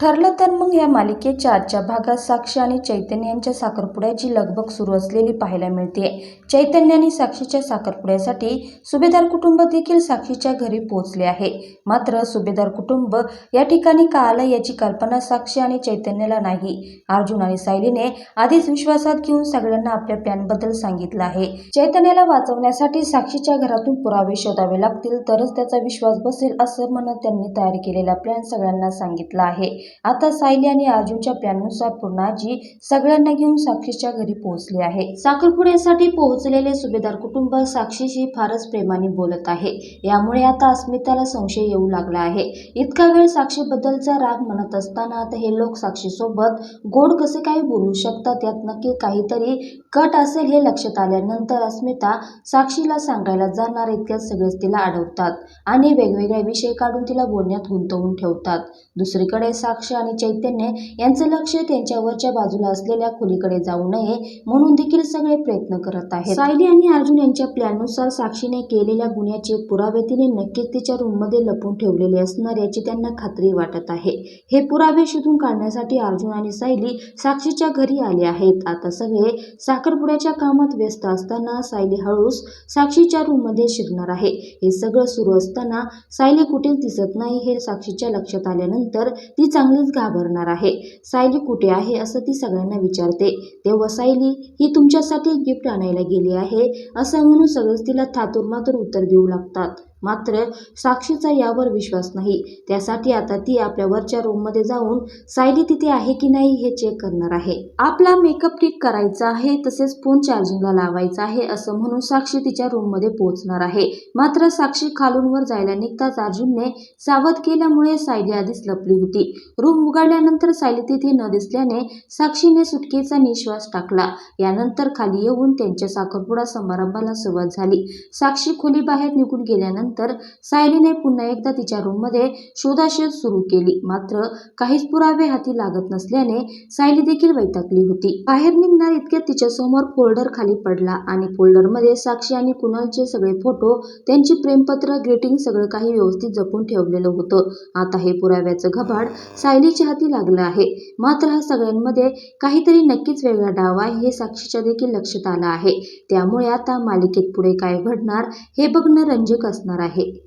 ठरलं तर मग या मालिकेच्या आजच्या भागात साक्षी आणि चैतन्य यांच्या साखरपुड्याची लगबग सुरू असलेली पाहायला मिळते. चैतन्य आणि साक्षीच्या साखरपुड्यासाठी सुभेदार कुटुंब देखील साक्षीच्या घरी पोहोचले आहे. मात्र सुभेदार कुटुंब या ठिकाणी का आलं याची कल्पना साक्षी आणि चैतन्याला नाही. अर्जुन आणि सायलीने आधीच विश्वासात घेऊन सगळ्यांना आपल्या प्लॅनबद्दल सांगितलं आहे. चैतन्याला वाचवण्यासाठी साक्षीच्या घरातून पुरावे शोधावे लागतील तरच त्याचा विश्वास बसेल असं म्हणत त्यांनी तयार केलेला प्लॅन सगळ्यांना सांगितला आहे. आता सायली आणि अर्जुनच्या प्लॅननुसार पूर्णाजी सगळ्यांना घेऊन साक्षीच्या घरी पोहोचले आहे. साखरपुड्यासाठी पोहोचलेले सुभेदार कुटुंब साक्षीशी फारच प्रेमाने बोलत आहे. यामुळे आता अस्मिताला संशय येऊ लागला आहे. इतका वेळ साक्षीबद्दलचा राग म्हणत असताना आता हे लोक साक्षीसोबत गोड कसे काही बोलू शकतात यात नक्की काहीतरी कट असेल हे लक्षात आल्यानंतर अस्मिता साक्षीला सांगायला जाणार इतक्यात सगळेच तिला अडवतात आणि वेगवेगळे विषय काढून तिला बोलण्यात गुंतवून ठेवतात. दुसरीकडे साक्षी आणि चैतन्य यांचं लक्ष त्यांच्यावरच्या बाजूला असलेल्या खोलीकडे जाऊ नये म्हणून देखील सगळे प्रयत्न करत आहेत. सायली आणि अर्जुन यांच्या प्लॅननुसार साक्षीने केलेल्या गुन्ह्याचे पुरावे तिने नक्कीच तिच्या रूममध्ये लपून ठेवलेले असणार याची त्यांना खात्री वाटत आहे. हे पुरावे शोधून काढण्यासाठी अर्जुन आणि सायली साक्षीच्या घरी आले आहेत. आता सगळे साखरपुड्याच्या कामात व्यस्त असताना सायली हळूस साक्षीच्या रूममध्ये शिरणार आहे. हे सगळं सुरू असताना सायली कुठेच दिसत नाही हे साक्षीच्या लक्षात आल्यानंतर ती चांगलीच घाबरणार आहे. सायली कुठे आहे असं ती सगळ्यांना विचारते. तेव्हा सायली ही तुमच्यासाठी गिफ्ट आणायला गेली आहे. असं म्हणून सगळेच तिला थातुरमातुर उत्तर देऊ लागतात. मात्र साक्षीचा यावर विश्वास नाही. त्यासाठी आता ती आपल्या वरच्या रूममध्ये जाऊन सायली तिथे आहे की नाही हे चेक करणार आहे. आपला मेकअप ठीक करायचा आहे तसेच फोन चार्जिंगला लावायचा आहे असं म्हणून साक्षी तिच्या रूममध्ये पोहोचणार आहे. मात्र साक्षी खालून वर जायला निघताच अर्जुनने सावध केल्यामुळे सायली आधीच लपली होती. रूम उघडल्यानंतर सायली तिथे न दिसल्याने साक्षीने सुटकेचा निश्वास टाकला. यानंतर खाली येऊन त्यांच्या साखरपुडा समारंभाला सुरुवात झाली. साक्षी खोली बाहेर निघून गेल्यानंतर सायलीने पुन्हा एकदा तिच्या रूममध्ये शोधाशोध सुरू केली. मात्र काहीच पुरावे हाती लागत नसल्याने सायली देखील वैतागली होती. बाहेर निघणार इतक्यात तिच्या समोर फोल्डर खाली पडला आणि फोल्डरमध्ये साक्षी आणि कुणालचे सगळे फोटो त्यांची प्रेमपत्र ग्रीटिंग सगळं काही व्यवस्थित जपून ठेवलेलं होतं. आता हे पुराव्याचं घबाड सायलीच्या हाती लागलं आहे. मात्र हा सगळ्यांमध्ये काहीतरी नक्कीच वेगळा डाव आहे हे साक्षीच्या देखील लक्षात आलं आहे. त्यामुळे आता मालिकेत पुढे काय घडणार हे बघणं रंजक असणार असणार आहे.